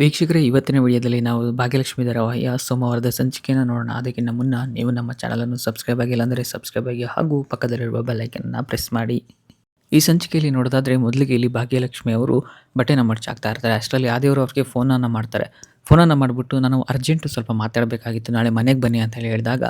ವೀಕ್ಷಕರೇ, ಇವತ್ತಿನ ವಿಡಿಯೋದಲ್ಲಿ ನಾವು ಭಾಗ್ಯಲಕ್ಷ್ಮಿ ಧಾರಾವಾಹಿಯ ಸೋಮವಾರದ ಸಂಚಿಕೆಯನ್ನು ನೋಡೋಣ. ಅದಕ್ಕಿಂತ ಮುನ್ನ ನೀವು ನಮ್ಮ ಚಾನಲನ್ನು ಸಬ್ಸ್ಕ್ರೈಬ್ ಆಗಿಲ್ಲ ಅಂದರೆ ಸಬ್ಸ್ಕ್ರೈಬ್ ಆಗಿ ಹಾಗೂ ಪಕ್ಕದಲ್ಲಿರುವ ಬೆಲ್ಲೈಕನ್ನು ಪ್ರೆಸ್ ಮಾಡಿ. ಈ ಸಂಚಿಕೆಯಲ್ಲಿ ನೋಡೋದಾದರೆ ಮೊದಲಿಗೆ ಇಲ್ಲಿ ಭಾಗ್ಯಲಕ್ಷ್ಮಿ ಅವರು ಬಟ್ಟೆನ ಮಡ್ಚಾಕ್ತಾ ಇರ್ತಾರೆ. ಅಷ್ಟರಲ್ಲಿ ಆದಿಯವರು ಅವ್ರಿಗೆ ಫೋನನ್ನು ಮಾಡ್ತಾರೆ. ಫೋನನ್ನು ಮಾಡಿಬಿಟ್ಟು, ನಾನು ಅರ್ಜೆಂಟು ಸ್ವಲ್ಪ ಮಾತಾಡಬೇಕಾಗಿತ್ತು. ನಾಳೆ ಮನೆಗೆ ಬನ್ನಿ ಅಂತ ಹೇಳಿ ಹೇಳಿದಾಗ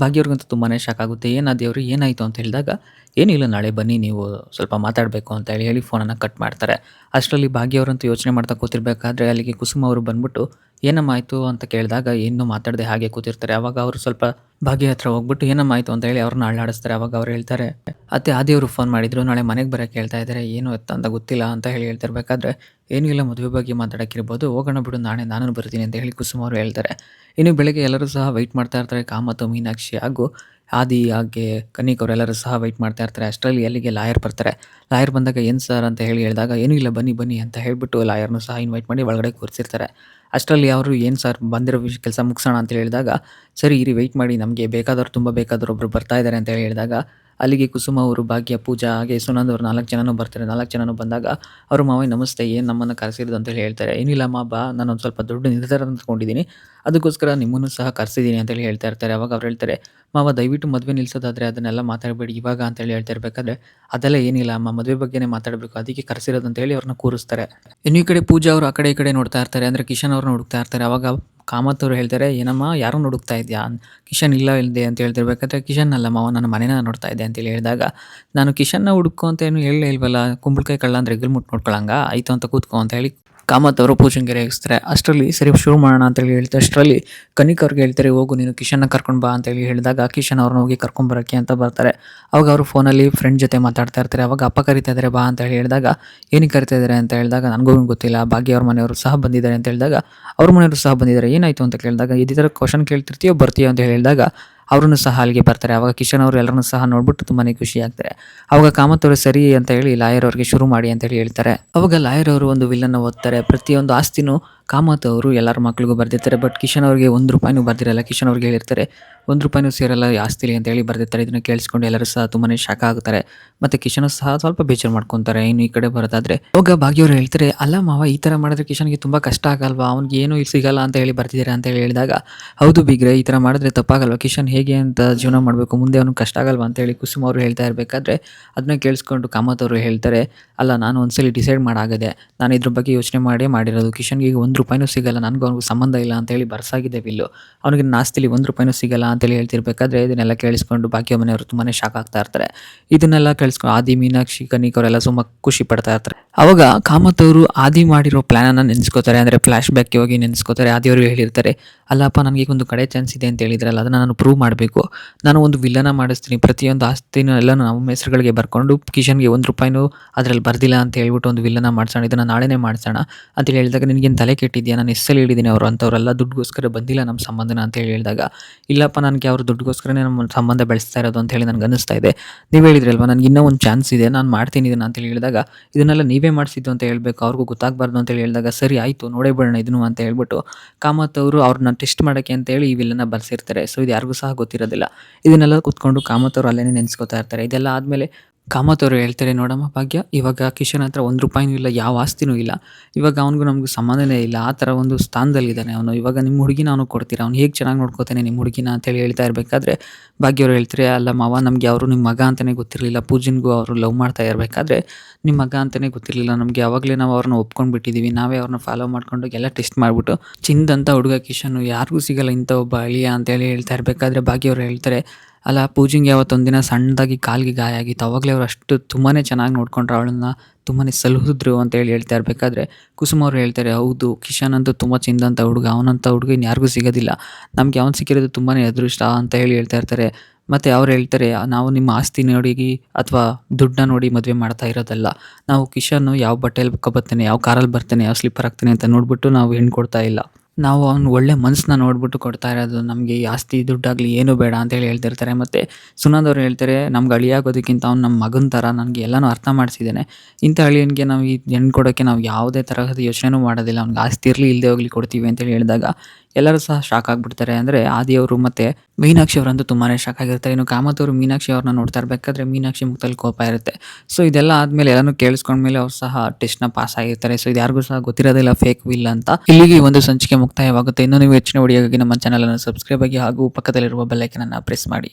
ಭಾಗ್ಯವ್ರಿಗಂತೂ ತುಂಬಾ ಶಾಕ್ ಆಗುತ್ತೆ. ಏನು ದೇವ್ರು ಏನಾಯಿತು ಅಂತ ಹೇಳಿದಾಗ ಏನಿಲ್ಲ ನಾಳೆ ಬನ್ನಿ, ನೀವು ಸ್ವಲ್ಪ ಮಾತಾಡಬೇಕು ಅಂತ ಹೇಳಿ ಹೇಳಿ ಫೋನನ್ನು ಕಟ್ ಮಾಡ್ತಾರೆ. ಅಷ್ಟರಲ್ಲಿ ಭಾಗ್ಯವ್ರಂತೂ ಯೋಚನೆ ಮಾಡ್ತಾ ಕೂತಿರ್ಬೇಕಾದ್ರೆ, ಅಲ್ಲಿಗೆ ಕುಸುಮ ಅವರು ಬಂದ್ಬಿಟ್ಟು ಏನಮ್ಮ ಆಯಿತು ಅಂತ ಕೇಳಿದಾಗ ಇನ್ನೂ ಮಾತಾಡದೆ ಹಾಗೆ ಕೂತಿರ್ತಾರೆ. ಅವಾಗ ಅವರು ಸ್ವಲ್ಪ ಭಾಗ್ಯ ಹತ್ರ ಹೋಗ್ಬಿಟ್ಟು ಏನಮ್ಮಾಯಿತು ಅಂತ ಹೇಳಿ ಅವ್ರನ್ನ ಅಳ್ಳಾಡಿಸ್ತಾರೆ. ಅವಾಗ ಅವ್ರು ಹೇಳ್ತಾರೆ, ಅತ್ತೆ ಆದಿಯವರು ಫೋನ್ ಮಾಡಿದ್ರು, ನಾಳೆ ಮನೆಗೆ ಬರೋಕ್ಕೆ ಹೇಳ್ತಾ ಇದ್ದಾರೆ ಏನು ಅಂತ ಗೊತ್ತಿಲ್ಲ ಅಂತ ಹೇಳಿ ಹೇಳ್ತಿರ್ಬೇಕಾದ್ರೆ, ಏನೂ ಇಲ್ಲ, ಮದುವೆ ಬಗ್ಗೆ ಮಾತಾಡೋಕ್ಕಿರ್ಬೋದು. ಹೋಗೋಣ ಬಿಡು, ನಾಳೆ ನಾನು ಬರ್ತೀನಿ ಅಂತ ಹೇಳಿ ಕುಸುಮ ಅವರು ಹೇಳ್ತಾರೆ. ಇನ್ನು ಬೆಳಗ್ಗೆ ಎಲ್ಲರೂ ಸಹ ವೆಯ್ಟ್ ಮಾಡ್ತಾ ಇರ್ತಾರೆ. ಕಾಮತ್ತು ಮೀನಾಕ್ಷಿ ಹಾಗೂ ಆದಿ ಹಾಗೆ ಕನಿಕ್ ಅವರೆಲ್ಲರೂ ಸಹ ವೆಯ್ಟ್ ಮಾಡ್ತಾ ಇರ್ತಾರೆ. ಅಷ್ಟರಲ್ಲಿ ಅಲ್ಲಿಗೆ ಲಾಯರ್ ಬರ್ತಾರೆ? ಲಾಯರ್ ಬಂದಾಗ ಏನು ಸರ್ ಅಂತ ಹೇಳಿ ಹೇಳಿದಾಗ, ಏನೂ ಇಲ್ಲ, ಬನ್ನಿ ಬನ್ನಿ ಅಂತ ಹೇಳಿಬಿಟ್ಟು ಲಾಯರ್ನು ಸಹ ಇನ್ವೈಟ್ ಮಾಡಿ ಒಳಗಡೆ ಕೂರಿಸಿರ್ತಾರೆ. ಅಷ್ಟರಲ್ಲಿ ಅವರು ಏನು ಸರ್ ಬಂದಿರೋ ವಿಷಯ ಕೆಲಸ ಮುಗಿಸೋಣ ಅಂತ ಹೇಳಿದಾಗ, ಸರಿ, ಇರಿ ವೆಯ್ಟ್ ಮಾಡಿ, ನಮಗೆ ಬೇಕಾದವ್ರು, ತುಂಬ ಬೇಕಾದವ್ರು ಒಬ್ಬರು ಬರ್ತಾ ಇದ್ದಾರೆ ಅಂತ ಹೇಳಿದಾಗ ಅಲ್ಲಿಗೆ ಕುಸುಮ ಅವರು, ಭಾಗ್ಯ, ಪೂಜಾ, ಹಾಗೆ ಸುನಂದ್ ಅವರು ನಾಲ್ಕು ಜನನೂ ಬರ್ತಾರೆ. ನಾಲ್ಕು ಜನನೂ ಬಂದಾಗ ಅವರು ಮಾವಯ್ಯ ನಮಸ್ತೆ, ಏನು ನಮ್ಮನ್ನು ಕರೆಸಿರೋದು ಅಂತೇಳಿ ಹೇಳ್ತಾರೆ. ಏನಿಲ್ಲ ಮಾ ಬಾ ನಾನು ಒಂದು ಸ್ವಲ್ಪ ದೊಡ್ಡ ನಿರ್ಧಾರ ಅಂದ್ಕೊಂಡಿದ್ದೀನಿ ಅದಕ್ಕೋಸ್ಕರ ನಿಮ್ಮನ್ನು ಸಹ ಕರೆಸಿದ್ದೀನಿ ಅಂತೇಳಿ ಹೇಳ್ತಾ ಇರ್ತಾರೆ. ಅವಾಗ ಅವ್ರು ಹೇಳ್ತಾರೆ, ಮಾವ, ದಯವಿಟ್ಟು ಮದುವೆ ನಿಲ್ಲಿಸೋದಾದರೆ ಅದನ್ನೆಲ್ಲ ಮಾತಾಡಬೇಡಿ. ಇವಾಗ ಅಂತೇಳಿ ಹೇಳ್ತಾ ಇರಬೇಕಾದ್ರೆ ಅದೆಲ್ಲ ಏನಿಲ್ಲ, ಅಮ್ಮ, ಮದುವೆ ಬಗ್ಗೆನೇ ಮಾತಾಡಬೇಕು. ಅದಕ್ಕೆ ಕರೆಸಿರೋದು ಅಂತ ಹೇಳಿ ಅವ್ರನ್ನ ಕೂರಿಸ್ತಾರೆ. ಇನ್ನು ಈ ಕಡೆ ಪೂಜಾ ಅವರು ಆ ಕಡೆ ಈ ಕಡೆ ನೋಡ್ತಾ ಇರ್ತಾರೆ. ಅಂದರೆ ಕಿಶನ್ ಅವ್ರನ್ನ ಹುಡುಕ್ತಾ ಇರ್ತಾರೆ. ಅವಾಗ ಕಾಮತ್ ಅವರು ಹೇಳ್ತಾರೆ, ಏನಮ್ಮ, ಯಾರು ಹುಡುಕ್ತಾ ಇದೆಯಾ? ಕಿಶನ್ ಇಲ್ಲ ಇಲ್ಲದೆ ಅಂತ ಹೇಳ್ತಿರ್ಬೇಕಾದ್ರೆ, ಕಿಶನ್ ಅಲ್ಲ ಮಾವ ನನ್ನ ಮನೇನ ನೋಡ್ತಾ ಇದ್ದೆ ಅಂತೇಳಿ ಹೇಳಿದಾಗ, ನಾನು ಕಿಶನ್ನ ಹುಡುಕೋ ಅಂತ ಏನು ಹೇಳಲೇ ಇಲ್ವಲ್ಲ, ಕುಂಬಳಕಾಯಿ ಕಳ್ಳ ಅಂದರೆ ಗಿಲ್ಮುಟ್ ಮುಟ್ಟು ನೋಡ್ಕೊಳಂಗ? ಆಯಿತು ಅಂತ ಕೂತ್ಕೊ ಅಂತ ಹೇಳಿ ಕಾಮತ್ ಅವರು ಪೂಜನ್ ಗೆರೆ ಹೇಗಿಸ್ತಾರೆ ಅಷ್ಟರಲ್ಲಿ ಸರಿ ಶುರು ಮಾಡೋಣ ಅಂತೇಳಿ ಹೇಳ್ತಾರೆ. ಅಷ್ಟರಲ್ಲಿ ಕನಿಕ್ ಅವ್ರಿಗೆ ಹೇಳ್ತಾರೆ, ಹೋಗು, ನೀನು ಕಿಶನ್ನ ಕರ್ಕೊಂಡು ಬಾ ಅಂತೇಳಿ ಹೇಳಿದಾಗ ಕಿಶನ್ ಅವ್ರನ್ನ ಹೋಗಿ ಕರ್ಕೊಂಬರೋಕ್ಕೆ ಅಂತ ಬರ್ತಾರೆ. ಅವಾಗ ಅವರು ಫೋನಲ್ಲಿ ಫ್ರೆಂಡ್ ಜೊತೆ ಮಾತಾಡ್ತಾ ಇರ್ತಾರೆ. ಅವಾಗ ಅಪ್ಪ ಕರಿತಾ ಇದ್ದಾರೆ ಬಾ ಅಂತ ಹೇಳಿ ಹೇಳಿದಾಗ ಏನಕ್ಕೆ ಕರಿತಾ ಇದ್ದಾರೆ ಅಂತ ಹೇಳಿದಾಗ, ನನಗೂ ಗೊತ್ತಿಲ್ಲ, ಭಾಗ್ಯ ಅವ್ರ ಮನೆಯವರು ಸಹ ಬಂದಿದ್ದಾರೆ. ಅಂತ ಹೇಳಿದಾಗ, ಅವ್ರ ಮನೆಯವರು ಸಹ ಬಂದಿದ್ದಾರೆ, ಏನಾಯಿತು? ಅಂತ ಕೇಳಿದಾಗ, ಇದೇ ಥರ ಕ್ವಶನ್ ಕೇಳ್ತಿರ್ತೀಯೋ, ಬರ್ತೀಯೋ? ಅಂತ ಹೇಳಿದಾಗ ಅವ್ರನ್ನು ಸಹ ಅಲ್ಲಿಗೆ ಬರ್ತಾರೆ. ಅವಾಗ ಕಿಶನ್ ಅವರು ಎಲ್ಲರನ್ನೂ ಸಹ ನೋಡ್ಬಿಟ್ಟು ತುಂಬಾ ಖುಷಿ ಆಗ್ತಾರೆ. ಅವಾಗ ಕಾಮತ್ ಅವರು ಸರಿ ಅಂತ ಹೇಳಿ ಲಾಯರ್ ಅವ್ರಿಗೆ ಶುರು ಮಾಡಿ ಅಂತ ಹೇಳಿ ಹೇಳ್ತಾರೆ. ಅವಾಗ ಲಾಯರ್ ಅವರು ಒಂದು ವಿಲ್ಲನ್ನು ಓದ್ತಾರೆ. ಪ್ರತಿಯೊಂದು ಆಸ್ತಿನೂ ಕಾಮತ್ ಅವರು ಎಲ್ಲರ ಮಕ್ಕಳಿಗೂ ಬರ್ದಿರ್ತಾರೆ ಬಟ್ ಕಿಶನ್ ಅವ್ರಿಗೆ ಒಂದು ರೂಪಾಯಿನೂ ಬರ್ದಿರಲ್ಲ. ಕಿಶನ್ ಅವ್ರಿಗೆ ಹೇಳಿರ್ತಾರೆ, ಒಂದು ರೂಪಾಯಿನೂ ಸೇರಲ್ಲ ಆಸ್ತಿಲಿ ಅಂತ ಹೇಳಿ ಬರ್ದಿರ್ತಾರೆ. ಇದನ್ನು ಕೇಳಿಸ್ಕೊಂಡು ಎಲ್ಲರೂ ಸಹ ತುಂಬಾ ಶಾಖ ಆಗುತ್ತಾರೆ ಮತ್ತು ಕಿಶನ್ ಸಹ ಸ್ವಲ್ಪ ಬೇಜಾರು ಮಾಡ್ಕೊತಾರೆ, ಇನ್ನು ಈ ಕಡೆ ಬರೋದಾದ್ರೆ. ಹೋಗ ಭಾಗ್ಯವ್ರು ಹೇಳ್ತಾರೆ, ಅಲ್ಲ ಮಾವ, ಈ ಥರ ಮಾಡಿದ್ರೆ ಕಿಶನ್ಗೆ ತುಂಬ ಕಷ್ಟ ಆಗಲ್ವಾ? ಅವ್ನಿಗೆ ಏನೂ ಸಿಗಲ್ಲ ಅಂತ ಹೇಳಿ ಬರ್ತಿದ್ದಾರೆ ಅಂತ ಹೇಳಿ ಹೇಳಿದಾಗ, ಹೌದು ಬಿಗ್ರೆ, ಈ ಥರ ಮಾಡಿದ್ರೆ ತಪ್ಪಾಗಲ್ವಾ? ಕಿಶನ್ ಹೇಗೆ ಅಂತ ಜೀವನ ಮಾಡಬೇಕು? ಮುಂದೆ ಅವ್ನಿಗೆ ಕಷ್ಟ ಆಗಲ್ವಾ? ಅಂತ ಹೇಳಿ ಕುಸುಮ ಅವರು ಹೇಳ್ತಾ ಇರಬೇಕಾದ್ರೆ ಅದನ್ನ ಕೇಳಿಸ್ಕೊಂಡು ಕಾಮತ್ ಅವರು ಹೇಳ್ತಾರೆ, ಅಲ್ಲ, ನಾನು ಒಂದ್ಸಲಿ ಡಿಸೈಡ್ ಮಾಡಾಗದೆ, ನಾನು ಇದ್ರ ಬಗ್ಗೆ ಯೋಚನೆ ಮಾಡಿ ಮಾಡಿರೋದು ಕಿಶನ್ಗೆ ಈಗ ಒಂದು ರೂಪಾಯಿನೂ ಸಿಗಲ್ಲ, ನನಗೂ ಅವ್ನಿಗೆ ಸಂಬಂಧ ಇಲ್ಲ ಅಂತ ಹೇಳಿ ಬರ್ಸಾಗಿದೆ ಬಿಲ್ಲು ಅವನಿಗೆ ನಾಸ್ತಿಲಿ ಒಂದು ರೂಪಾಯಿನೂ ಸಿಗಲ್ಲ ಅಂತೇಳಿ ಹೇಳ್ತಿರ್ಬೇಕಾದ್ರೆ ಇದನ್ನೆಲ್ಲ ಕೇಳಿಸ್ಕೊಂಡು ಬಾಕಿ ಮನೆಯವರು ತುಂಬಾ ಶಾಕ್ ಆಗ್ತಾ ಇರ್ತಾರೆ. ಇದನ್ನೆಲ್ಲ ಕೇಳಿಸ್ಕೊಂಡು ಆದಿ, ಮೀನಾಕ್ಷಿ, ಕನಿಕ್ ಅವರೆಲ್ಲ ತುಂಬ ಖುಷಿ ಪಡ್ತಾ ಇರ್ತಾರೆ. ಅವಾಗ ಕಾಮತ್ ಅವರು ಆದಿ ಮಾಡಿರೋ ಪ್ಲಾನನ್ನು ನೆನೆಸ್ಕೋತಾರೆ, ಅಂದರೆ ಫ್ಲಾಶ್ ಬ್ಯಾಕ್ಗೆ ಹೋಗಿ ನೆನೆಸ್ಕೋತಾರೆ ಆದಿಯವರು ಹೇಳಿರ್ತಾರೆ, ಅಲ್ಲಪ್ಪ ನನಗೆ ಒಂದು ಕಡೆ ಚಾನ್ಸ್ ಇದೆ ಅಂತ ಹೇಳಿದ್ರಲ್ಲ, ಅದನ್ನು ನಾನು ಪ್ರೂವ್ ಮಾಡಬೇಕು. ನಾನು ಒಂದು ವಿಲ್ಲನ ಮಾಡಿಸ್ತೀನಿ, ಪ್ರತಿಯೊಂದು ಆಸ್ತಿನೂ ಎಲ್ಲ ನಮ್ಮ ಹೆಸರುಗಳಿಗೆ ಬರ್ಕೊಂಡು ಕಿಶನ್ಗೆ ಒಂದು ರೂಪಾಯಿನೂ ಅದರಲ್ಲಿ ಬರ್ದಿಲ್ಲ ಅಂತ ಹೇಳ್ಬಿಟ್ಟು ಒಂದು ವಿಲ್ಲನ ಮಾಡ್ಸೋಣ, ಇದನ್ನು ನಾಳೆನೇ ಮಾಡ್ಸೋಣ ಅಂತೇಳಿ ಹೇಳಿದಾಗ ನಿನಗೇನು ತಲೆ ಕೆಟ್ಟಿದ್ಯಾ ನಾನು ಎಸ್ಸಲ್ಲಿ ಹಿಡಿದೀನಿ ಅವರು ಅಂಥವರೆಲ್ಲ ದುಡ್ಡುಗೋಸ್ಕರ ಬಂದಿಲ್ಲ ನಮ್ಮ ಸಂಬಂಧನ ಅಂತ ಹೇಳಿ ಹೇಳಿದಾಗ. ಇಲ್ಲಪ್ಪ, ನನಗೆ ಅವ್ರ ದುಡ್ಡುಗೋಸ್ಕರನೇ ನಮ್ಮ ಸಂಬಂಧ ಬೆಳೆಸ್ತಾ ಇರೋದು ಅಂತ ಹೇಳಿ ನನಗೆ ಅನ್ನಿಸ್ತಾ ಇದೆ. ನೀವು ಹೇಳಿದ್ರಲ್ವ ನನಗೆ ಇನ್ನೂ ಒಂದು ಚಾನ್ಸ್ ಇದೆ, ನಾನು ಮಾಡ್ತೀನಿ ಇದನ್ನು ಅಂತೇಳಿ ಹೇಳಿದಾಗ. ಇದನ್ನೆಲ್ಲ ನೀವೇ ಮಾಡಿಸಿದ್ದು ಅಂತ ಹೇಳಬೇಕು, ಅವ್ರಿಗೂ ಗೊತ್ತಾಗಬಾರ್ದು ಅಂತೇಳಿ ಹೇಳಿದಾಗ, ಸರಿ ಆಯಿತು, ನೋಡೇ ಬಿಡೋಣ ಇದನ್ನು ಅಂತ ಹೇಳ್ಬಿಟ್ಟು ಕಾಮತ್ ಅವರು ಅವ್ರನ್ನ ಟೆಸ್ಟ್ ಮಾಡೋಕ್ಕೆ ಅಂತೇಳಿ ಈ ವಿಲನ್ನ ಬರ್ಸಿರ್ತಾರೆ. ಸೊ ಇದು ಯಾರಿಗೂ ಸಹ ಗೊತ್ತಿರೋದಿಲ್ಲ. ಇದನ್ನೆಲ್ಲ ಕೂತ್ಕೊಂಡು ಕಾಮತ್ ಅವರು ಅಲ್ಲೇ ನೆನೆಸ್ಕೋತಾ ಇರ್ತಾರೆ. ಇದೆಲ್ಲ ಆದಮೇಲೆ ಕಾಮತ್ ಅವರು ಹೇಳ್ತಾರೆ, ನೋಡಮ್ಮ ಭಾಗ್ಯ, ಇವಾಗ ಕಿಶನ್ ಹತ್ರ ಒಂದು ರೂಪಾಯಿನೂ ಇಲ್ಲ, ಯಾವ ಆಸ್ತಿನೂ ಇಲ್ಲ. ಇವಾಗ ಅವನಿಗೂ ನಮಗೂ ಸಂಬಂಧನೇ ಇಲ್ಲ, ಆ ಥರ ಒಂದು ಸ್ಥಾನದಲ್ಲಿದ್ದಾನೆ ಅವನು. ಇವಾಗ ನಿಮ್ಮ ಹುಡುಗಿನ ಅವನು ಕೊಡ್ತೀರಾ? ಅವ್ನು ಹೇಗೆ ಚೆನ್ನಾಗಿ ನೋಡ್ಕೋತಾನೆ ನಿಮ್ಮ ಹುಡುಗಿನ? ಅಂತೇಳಿ ಹೇಳ್ತಾ ಇರಬೇಕಾದ್ರೆ, ಭಾಗ್ಯವ್ರು ಹೇಳ್ತಾರೆ ಅಲ್ಲ ಮಾವ ನಮಗೆ ಅವರು ನಿಮ್ಮ ಮಗ ಅಂತಲೇ ಗೊತ್ತಿರಲಿಲ್ಲ. ಪೂಜನ್ಗೂ ಅವರು ಲವ್ ಮಾಡ್ತಾ ಇರಬೇಕಾದ್ರೆ ನಿಮ್ಮ ಮಗ ಅಂತಲೇ ಗೊತ್ತಿರಲಿಲ್ಲ. ನಮಗೆ ಯಾವಾಗಲೇ ನಾವು ಅವ್ರನ್ನ ಒಪ್ಕೊಂಡು ಬಿಟ್ಟಿದ್ದೀವಿ ನಾವೇ ಅವ್ರನ್ನ ಫಾಲೋ ಮಾಡ್ಕೊಂಡು ಎಲ್ಲ ಟೆಸ್ಟ್ ಮಾಡಿಬಿಟ್ಟು ಚಿಂದಂಥ ಹುಡುಗ ಕಿಶನ್ ಯಾರಿಗೂ ಸಿಗಲ್ಲ ಇಂಥ ಒಬ್ಬ ಅಳಿಯ ಅಂತೇಳಿ ಹೇಳ್ತಾ ಇರಬೇಕಾದ್ರೆ, ಭಾಗ್ಯವ್ರು ಹೇಳ್ತಾರೆ ಅಲ್ಲ, ಪೂಜೆಗೆ ಯಾವತ್ತೊಂದಿನ ಸಣ್ಣದಾಗಿ ಕಾಲಿಗೆ ಗಾಯ ಆಗಿತ್ತು. ಅವಾಗಲೇ ಅವ್ರು ಅಷ್ಟು ತುಂಬಾ ಚೆನ್ನಾಗಿ ನೋಡ್ಕೊಂಡ್ರು ಅವಳನ್ನ. ತುಂಬಾ ಸಲಹಿದ್ರು ಅಂತೇಳಿ ಹೇಳ್ತಾ ಇರಬೇಕಾದ್ರೆ, ಕುಸುಮ ಅವ್ರು ಹೇಳ್ತಾರೆ, ಹೌದು, ಕಿಶನ್ ಅಂತೂ ತುಂಬ ಚಿಂದಂಥ ಹುಡುಗ. ಅವನಂಥ ಹುಡುಗ ಇನ್ಯಾರಿಗೂ ಸಿಗೋದಿಲ್ಲ. ನಮಗೆ ಅವ್ನು ಸಿಕ್ಕಿರೋದು ತುಂಬಾ ಅದೃಷ್ಟ ಅಂತ ಹೇಳಿ ಹೇಳ್ತಾ ಇರ್ತಾರೆ. ಮತ್ತು ಅವ್ರು ಹೇಳ್ತಾರೆ, ನಾವು ನಿಮ್ಮ ಆಸ್ತಿ ನೋಡಿ ಅಥವಾ ದುಡ್ಡನ್ನ ನೋಡಿ ಮದುವೆ ಮಾಡ್ತಾ ಇರೋದಲ್ಲ. ನಾವು ಕಿಶನ್ ಯಾವ ಬಟ್ಟೆಯಲ್ಲಿ ಬರ್ತಾನೆ ಯಾವ ಕಾರಲ್ಲಿ ಬರ್ತಾನೆ, ಯಾವ ಸ್ಲಿಪ್ಪರ್ ಹಾಕ್ತೇನೆ ಅಂತ ನೋಡಿಬಿಟ್ಟು ನಾವು ಹೆಣ್ಣು ಕೊಡ್ತಾ ಇಲ್ಲ. ನಾವು ಅವ್ನು ಒಳ್ಳೆ ಮನಸ್ಸನ್ನ ನೋಡ್ಬಿಟ್ಟು ಕೊಡ್ತಾ ಇರೋದು, ನಮಗೆ ಜಾಸ್ತಿ ದುಡ್ಡಾಗಲಿ ಏನೂ ಬೇಡ ಅಂತೇಳಿ ಹೇಳ್ತಿರ್ತಾರೆ. ಮತ್ತು ಸುನಂದ್ ಅವ್ರು ಹೇಳ್ತಾರೆ, ನಮ್ಗೆ ಅಳಿಯಾಗೋದಕ್ಕಿಂತ ಅವ್ನು ನಮ್ಮ ಮಗನ ಥರ ನನಗೆ ಎಲ್ಲನೂ ಅರ್ಥ ಮಾಡಿಸಿದ್ದಾನೆ. ಇಂಥ ಅಳಿಯನಿಗೆ ನಾವು ಈ ಹೆಣ್ಣು ಕೊಡೋಕ್ಕೆ ನಾವು ಯಾವುದೇ ತರಹದ ಯೋಚನೆನೂ ಮಾಡೋದಿಲ್ಲ. ಅವ್ನಿಗೆ ಆಸ್ತಿ ಇರಲಿ ಇಲ್ಲದೆ ಹೋಗಲಿ ಕೊಡ್ತೀವಿ ಅಂತೇಳಿ ಹೇಳಿದಾಗ ಎಲ್ಲರೂ ಸಹ ಶಾಕ್ ಆಗಿಬಿಡ್ತಾರೆ. ಅಂದರೆ ಆದಿಯವರು ಮತ್ತು ಮೀನಾಕ್ಷಿ ಅವರಂತೂ ತುಂಬಾ ಶಾಕ್ ಆಗಿರ್ತಾರೆ. ಇನ್ನು ಕಾಮತ್ ಮೀನಾಕ್ಷಿ ಅವ್ರನ್ನ ನೋಡ್ತಾ ಇರಬೇಕಾದ್ರೆ ಮೀನಾಕ್ಷಿ ಮುಖದಲ್ಲಿ ಕೋಪ ಇರುತ್ತೆ. ಸೊ ಇದೆಲ್ಲ ಆದಮೇಲೆ ಎಲ್ಲನೂ ಕೇಳಿಸ್ಕೊಂಡ್ಮೇಲೆ ಅವ್ರು ಸಹ ಟೆಸ್ಟ್ನ ಪಾಸ್ ಆಗಿರ್ತಾರೆ. ಸೊ ಇದು ಯಾರಿಗೂ ಸಹ ಗೊತ್ತಿರೋದಿಲ್ಲ ಫೇಕ್ ವಿಲ್ ಅಂತ. ಇಲ್ಲಿಗೆ ಒಂದು ಸಂಚಿಕೆ ಮುಕ್ತಾಯವಾಗುತ್ತೆ. ಇನ್ನು ನೀವು ಹೆಚ್ಚಿನ ವಿಡಿಯೋಗಾಗಿ ನಮ್ಮ ಚಾನಲನ್ನು ಸಬ್ಸ್ಕ್ರೈಬ್ ಆಗಿ ಹಾಗೂ ಪಕ್ಕದಲ್ಲಿರುವ ಬೆಲ್ಲೈಕನನ್ನು ಪ್ರೆಸ್ ಮಾಡಿ.